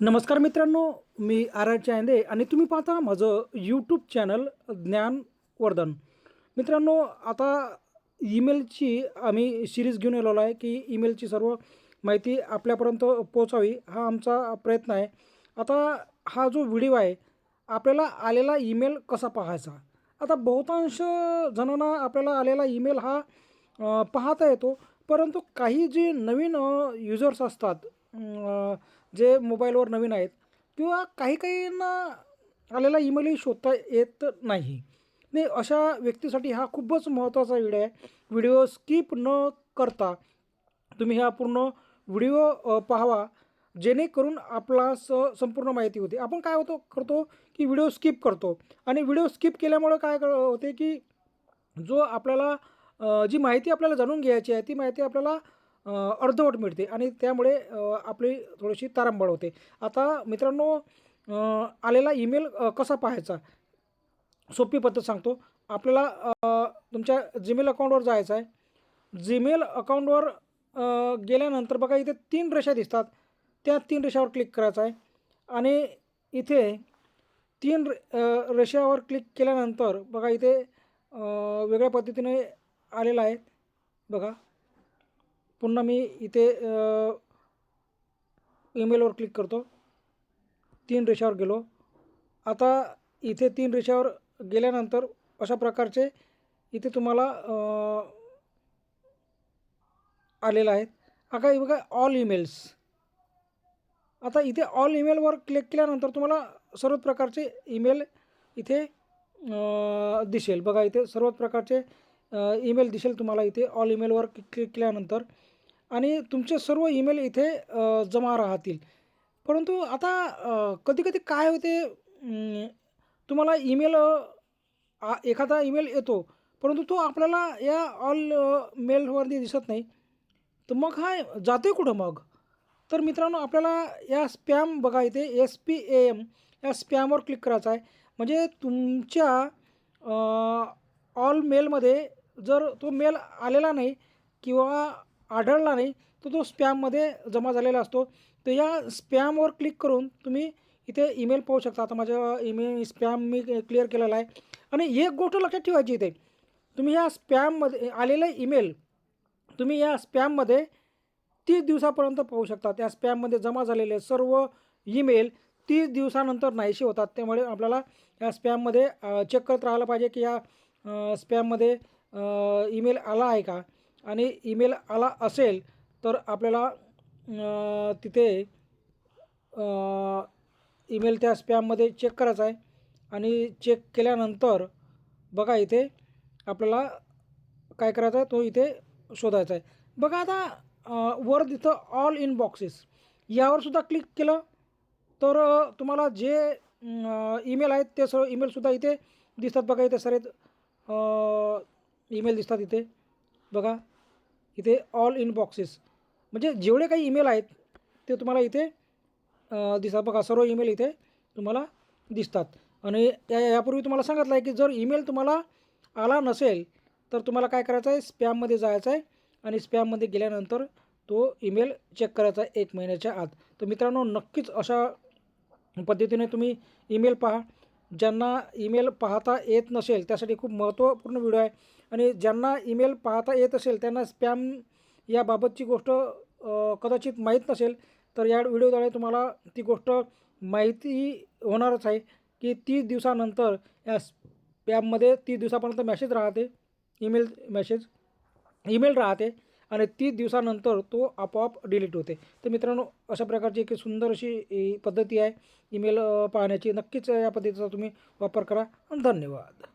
नमस्कार मित्रांनो मी R R Chande आणि तुम्ही पाहता माझं यूट्यूब चॅनल ज्ञानवर्धन मित्रांनो आता ईमेलची आम्ही सिरीज घेऊन आलेलो आहे की ईमेलची सर्व माहिती आपल्यापर्यंत पोचावी हा आमचा प्रयत्न आहे. आता हा जो व्हिडिओ आहे आपल्याला आलेला ईमेल कसा पाहायचा? आता बहुतांश जणांना आपल्याला आलेला ईमेल हा पाहता येतो परंतु काही जे नवीन युजर्स असतात जे मोबाईलवर नवीन आहेत किंवा काही काहींना आलेला ईमेलही शोधता येत नाही. नाही अशा व्यक्तीसाठी हा खूपच महत्त्वाचा व्हिडिओ आहे. व्हिडिओ स्किप न करता तुम्ही हा पूर्ण व्हिडिओ पाहावा. जेणेकरून आपला स संपूर्ण माहिती होते. आपण काय होतो करतो की व्हिडिओ स्किप करतो. आणि व्हिडिओ स्किप केल्यामुळं काय होते की जो आपल्याला जी माहिती आपल्याला जाणून घ्यायची आहे ती माहिती आपल्याला अर्धवट मिळते आणि त्यामुळे आपली थोडीशी तारांबळ होते. आता मित्रांनो आलेला ईमेल कसा पाहायचा? सोपी पद्धत सांगतो. आपल्याला तुमच्या जीमेल अकाउंटवर जायचं आहे. जीमेल अकाउंटवर गेल्यानंतर बघा इथे तीन रेषा दिसतात. त्या तीन रेषावर क्लिक करायचं आहे. आणि इथे तीन रे रेषावर क्लिक केल्यानंतर बघा इथे वेगळ्या पद्धतीने आलेला आहे. बघा. पुन्हा मी इथे ईमेलवर क्लिक करतो. तीन रेषावर गेलो. आता इथे तीन रेषावर गेल्यानंतर अशा प्रकारचे इथे तुम्हाला आलेलं आहेत. आता हे बघा ऑल ईमेल्स आता इथे ऑल ईमेलवर क्लिक केल्यानंतर तुम्हाला सर्व प्रकारचे ईमेल इथे दिसेल. बघा इथे सर्व प्रकारचे ईमेल दिसेल तुम्हाला इथे. ऑल ईमेलवर क्लिक केल्यानंतर आणि तुमचे सर्व ईमेल इथे जमा राहतील. परंतु आता कधीकधी काय होते तुम्हाला ईमेल आ एखादा ईमेल येतो परंतु तो आपल्याला या ऑल मेलवरती दिसत नाही. तर मग हा जाते कुठं मग? तर मित्रांनो आपल्याला या स्पॅम बघा इथे एस पी ए एम या स्पॅमवर क्लिक करायचं आहे. म्हणजे तुमच्या ऑल मेलमध्ये जर तो मेल आलेला नाही किंवा आढळला नाही तर तो स्पॅममध्ये जमा झालेला असतो. तर या स्पॅमवर क्लिक करून तुम्ही इथे ईमेल पाहू शकता. आता माझ्या ईमेल स्पॅम मी क्लिअर केलेला आहे. आणि एक गोष्ट लक्षात ठेवायची इथे. तुम्ही या स्पॅममध्ये आलेलं ईमेल तुम्ही या स्पॅममध्ये तीस दिवसापर्यंत पाहू शकता. त्या स्पॅममध्ये जमा झालेले सर्व ईमेल तीस दिवसानंतर नाहीशी होतात. त्यामुळे आपल्याला या स्पॅममध्ये चेक करत राहायला पाहिजे की या स्पॅममध्ये ईमेल आला आहे का? आणि ईमेल आला असेल तर आपल्याला तिथे ईमेल त्या स्पॅममध्ये चेक करायचा आहे. आणि चेक केल्यानंतर बघा इथे आपल्याला काय करायचं आहे तो इथे शोधायचा आहे. बघा आता वर तिथं ऑल इन बॉक्सेस यावर सुद्धा क्लिक केलं तर तुम्हाला जे ईमेल आहेत ते सर्व ईमेलसुद्धा इथे दिसतात बघा इथे सर ईमेल दिसतात इथे. बघा. इथे ऑल इन बॉक्सेस म्हणजे जेवढे काही ईमेल आहेत ते तुम्हाला इथे अ, दिसतात. बघा सर्व ईमेल इथे तुम्हाला दिसतात. आणि या यापूर्वी तुम्हाला सांगितलं आहे की जर ईमेल तुम्हाला आला नसेल तर तुम्हाला काय करायचं आहे? स्पॅममध्ये जायचं आहे. आणि स्पॅममध्ये गेल्यानंतर तो ईमेल चेक करायचा आहे एक महिन्याच्या आत. तर मित्रांनो नक्कीच अशा पद्धतीने तुम्ही ईमेल पहा. ज्यांना ईमेल पाहता येत नसेल त्यासाठी खूप महत्त्वपूर्ण व्हिडिओ आहे. आणि ज्यांना ईमेल पाहता येत असेल त्यांना स्पॅम याबाबतची गोष्ट कदाचित माहीत नसेल तर या व्हिडिओद्वारे तुम्हाला ती गोष्ट माहिती होणारच आहे की तीस दिवसानंतर या स्पॅममध्ये तीस दिवसापर्यंत मॅसेज राहते ईमेल मॅसेज ईमेल राहते. आणि तीस दिवसानंतर तो आपोआप डिलीट होते. तर मित्रांनो अशा प्रकारची एक सुंदर अशी पद्धती आहे. ईमेल पाहण्याची नक्कीच या पद्धतीचा तुम्ही वापर करा. आणि धन्यवाद.